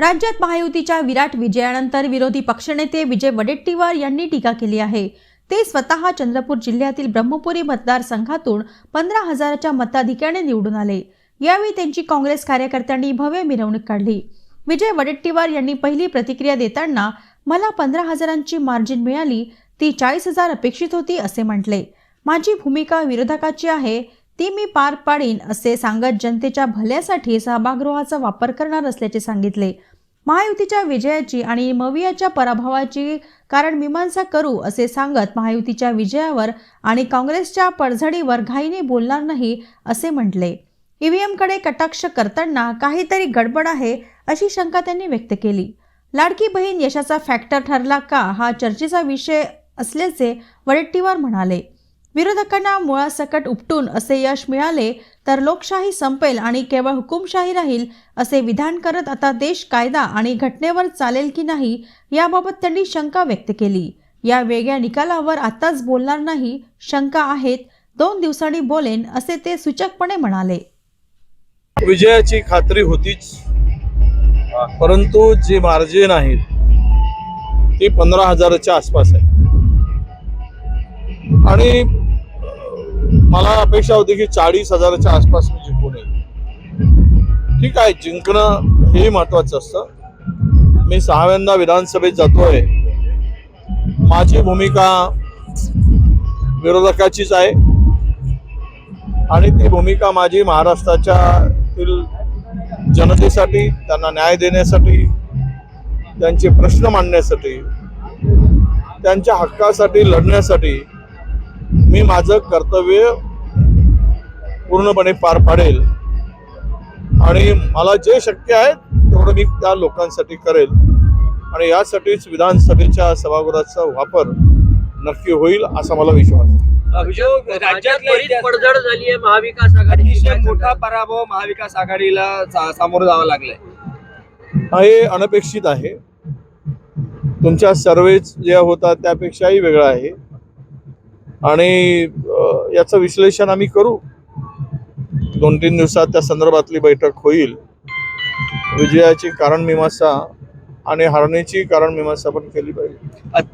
राज्यात महायुतीच्या विराट विजयानंतर विरोधी पक्षनेते विजय वडेट्टीवार यांनी टीका केली आहे. ते स्वतः चंद्रपूर जिल्ह्यातील ब्रह्मपुरी मतदारसंघातून पंधरा हजाराच्या मताधिक्याने निवडून आले. यावेळी त्यांची काँग्रेस कार्यकर्त्यांनी भव्य मिरवणूक काढली. विजय वडेट्टीवार यांनी पहिली प्रतिक्रिया देताना मला पंधरा हजारांची मार्जिन मिळाली ती चाळीस हजार अपेक्षित होती असे म्हटले. माझी भूमिका विरोधकाची आहे ती मी पार पाडीन असे सांगत जनतेच्या भल्यासाठी सभागृहाचा वापर करणार असल्याचे सांगितले. महायुतीच्या विजयाची आणि मवियाच्या पराभवाची कारण मीमांसा करू असे सांगत महायुतीच्या विजयावर आणि काँग्रेसच्या पडझडीवर घाईने बोलणार नाही असे म्हटले. ईव्हीएमकडे कटाक्ष करताना काहीतरी गडबड आहे अशी शंका त्यांनी व्यक्त केली. लाडकी बहीण यशाचा फॅक्टर ठरला का हा चर्चेचा विषय असल्याचे वडेट्टीवार म्हणाले. विरोधकांना मुळासकट उपटून असे यश मिळाले तर लोकशाही संपेल आणि केवळ हुकुमशाही राहील असे विधान करत आता देश कायदा आणि घटनेवर चालेल की नाही याबाबत त्यांनी शंका व्यक्त केली. या वेगळ्या निकालावर आताच बोलणार नाही शंका आहेत. दोन दिवसांनी बोलेन असे ते सूचकपणे म्हणाले. विजयाची खात्री होतीच. परंतु जे मार्जिन आहेत ती पंधरा हजाराच्या आसपास आहे. आणि मला अपेक्षा होती की चाळीस हजाराच्या आसपास मी जिंकून येईल ठीक आहे जिंकणं हे महत्वाचं असतं. मी सहाव्यांदा विधानसभेत जातोय. माझी भूमिका विरोधकाचीच आहे. आणि ती भूमिका माझी महाराष्ट्राच्या जनतेसाठी त्यांना न्याय देण्यासाठी त्यांचे प्रश्न मांडण्यासाठी त्यांच्या हक्कासाठी लढण्यासाठी मी माझं कर्तव्य पूर्णपणे पार पाडेल. आणि मला जे शक्य आहे तेवढं मी त्या लोकांसाठी करेल. आणि यासाठीच विधानसभेच्या सभागृहाचा वापर नक्की होईल असा मला विश्वास आहे. पडझड झाली आहे महाविकास आघाडी मोठा पराभव महाविकास आघाडीला सामोरं जावं लागलंय. हे अनपेक्षित आहे. तुमच्या सर्वेच जे होता त्यापेक्षाही वेगळा आहे. आणि याचं विश्लेषण आम्ही करू. दोन तीन दिवसात त्या संदर्भातली बैठक होईल. विजयाची कारण मीमांसा आणि हारण्याची कारण मीमांसा पण केली पाहिजे.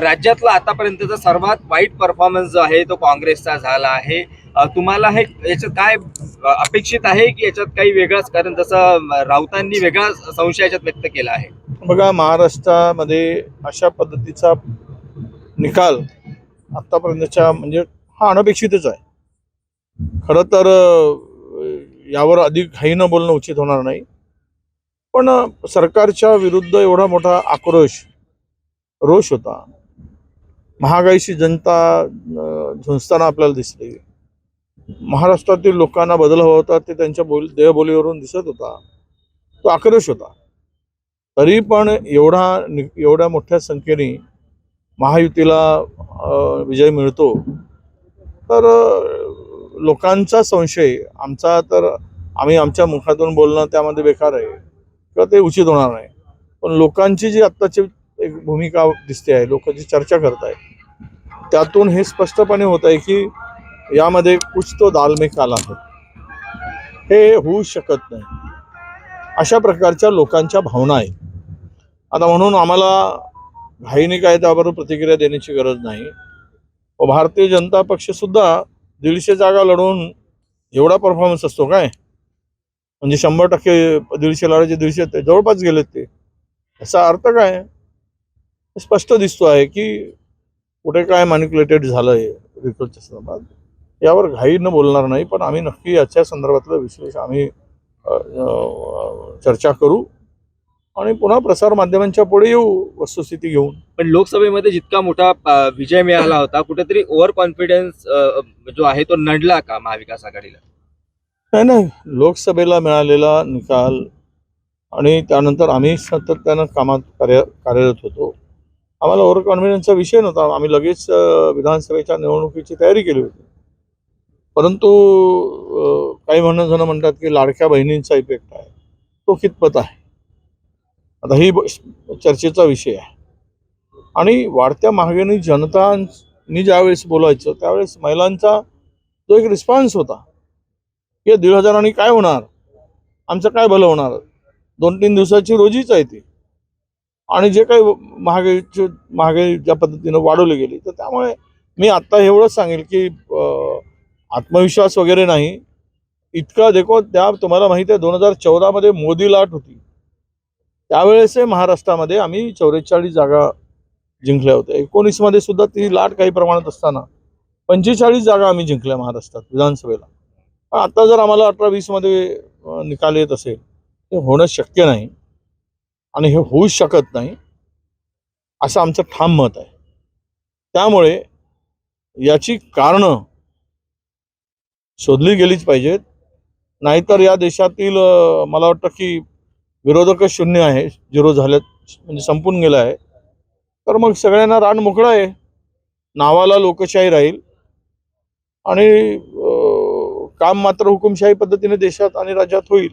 राज्यातला आतापर्यंतचा सर्वात वाईट परफॉर्मन्स जो आहे तो काँग्रेसचा झाला आहे. तुम्हाला हे याच्यात काय अपेक्षित आहे की याच्यात काही वेगळाच? कारण जसं राऊतांनी वेगळा संशय याच्यात व्यक्त केला आहे. बघा महाराष्ट्रामध्ये अशा पद्धतीचा निकाल आत्तापर्यंतच्या म्हणजे हा अनपेक्षितच आहे. खरं तर यावर अधिक घाईनं बोलणं उचित होणार नाही. पण सरकारच्या विरुद्ध एवढा मोठा आक्रोश रोष होता. महागाईशी जनता झुंजताना आपल्याला दिसली. महाराष्ट्रातील लोकांना बदल हवा होता ते त्यांच्या बोल देहबोलीवरून दिसत होता. तो आक्रोश होता. तरी पण एवढा नि- एवढ्या मोठ्या संख्येने महायुतीला विजय मिळतो. तर लोकांचा संशय आमचा तर आम्ही आमच्या मुखातून बोलणं त्यामध्ये बेकार आहे किंवा ते उचित होणार नाही. पण लोकांची जी आत्ताची एक भूमिका दिसते आहे लोक जी चर्चा करत आहे त्यातून हे स्पष्टपणे होत आहे की यामध्ये कुछ तो दाल में काला है. हे होऊ शकत नाही. अशा प्रकारच्या लोकांच्या भावना आहेत. आता म्हणून आम्हाला घाईने काय त्याबरोबर प्रतिक्रिया देण्याची गरज नाही. व भारतीय जनता पक्ष सुद्धा दीडशे जागा लढवून एवढा परफॉर्मन्स असतो काय? म्हणजे शंभर टक्के दीडशे लढायचे दीडशे ते जवळपास गेलेत ते. याचा अर्थ काय? स्पष्ट दिसतो आहे की कुठे काय मॅन्युक्युलेटेड झालं आहे रिपोर्टच्या संदर्भात. यावर घाईनं बोलणार नाही पण आम्ही नक्की याच्या संदर्भातलं विश्लेषण आम्ही चर्चा करू. आणि पुन्हा प्रसार माध्यमांच्या पुढे येऊ वस्तुस्थिती घेऊन. पण लोकसभेमध्ये जितका मोठा विजय मिळाला होता कुठेतरी ओव्हर कॉन्फिडन्स जो आहे तो नडला का महाविकास आघाडीला? नाही नाही. लोकसभेला मिळालेला निकाल आणि त्यानंतर आम्ही सातत्यानं कामात कार्य कार्यरत होतो. आम्हाला ओव्हर कॉन्फिडन्सचा विषय नव्हता. आम्ही लगेच विधानसभेच्या निवडणुकीची तयारी केली होती. परंतु काही म्हणणं जण म्हणतात की लाडक्या बहिणींचा इफेक्ट आहे. तो कितपत आहे? आता ही ब- चर्चेचा विषय आहे. आणि वाढत्या महागाईने जनतानी ज्यावेळेस बोलायचं त्यावेळेस महिलांचा जो एक रिस्पॉन्स होता की दीड हजारांनी काय होणार? आमचं काय भलं होणार? दोन तीन दिवसाची रोजीच आहे ती. आणि जे काही महागाईचे महागाई ज्या पद्धतीनं वाढवली गेली तर त्यामुळे मी आत्ता एवढंच सांगेल की आत्मविश्वास वगैरे नाही. इतका देखो त्या तुम्हाला माहिती आहे दोन हजार चौदामध्ये मोदी लाट होती. त्यावेळेस महाराष्ट्रामध्ये आम्ही चौवेचाळीस जागा जिंकल्या होत्या. एकोणीसमध्ये सुद्धा ती लाट काही प्रमाणात असताना पंचेचाळीस जागा आम्ही जिंकल्या महाराष्ट्रात विधानसभेला. पण आता जर आम्हाला अठरा वीसमध्ये निकाल येत असेल ते होणं शक्य नाही आणि हे होऊच शकत नाही असं आमचं ठाम मत आहे. त्यामुळे याची कारणं शोधली गेलीच पाहिजेत. नाहीतर या देशातील मला वाटतं की विरोधकच शून्य आहे झिरो झाल्यात म्हणजे संपून गेलं आहे. तर मग सगळ्यांना रान मोकळं आहे. नावाला लोकशाही राहील. आणि काम मात्र हुकुमशाही पद्धतीने देशात आणि राज्यात होईल.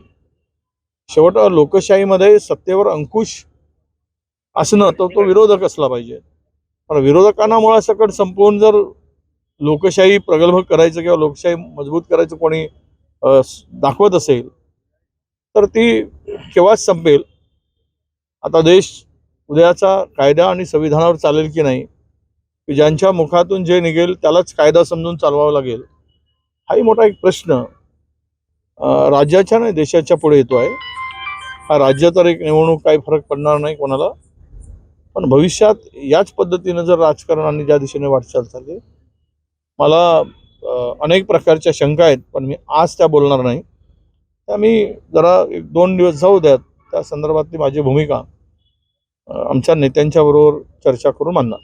शेवट लोकशाहीमध्ये सत्तेवर अंकुश असणं तर तो विरोधक असला पाहिजे. पण विरोधकांना मुळासकट संपवून जर लोकशाही प्रगल्भ करायचं किंवा लोकशाही मजबूत करायचं कोणी दाखवत असेल तर ती केव्हाच संपेल? आता देश उद्याचा कायदा आणि संविधानावर चालेल की नाही? की ज्यांच्या मुखातून जे निघेल त्यालाच कायदा समजून चालवावा लागेल? हाही मोठा एक प्रश्न. राज्याच्या नाही देशाच्या पुढे येतो आहे. हा राज्य तर एक निवडणूक काही फरक पडणार नाही कोणाला. पण भविष्यात याच पद्धतीनं जर राजकारण आणि ज्या दिशेने वाटचाल चालली मला अनेक प्रकारच्या शंका आहेत पण मी आज त्या बोलणार नाही. त्या मी जरा एक दोन दिवस जाऊ द्यात. त्या संदर्भातली माझी भूमिका आमच्या नेत्यांच्याबरोबर चर्चा करून मांडणार.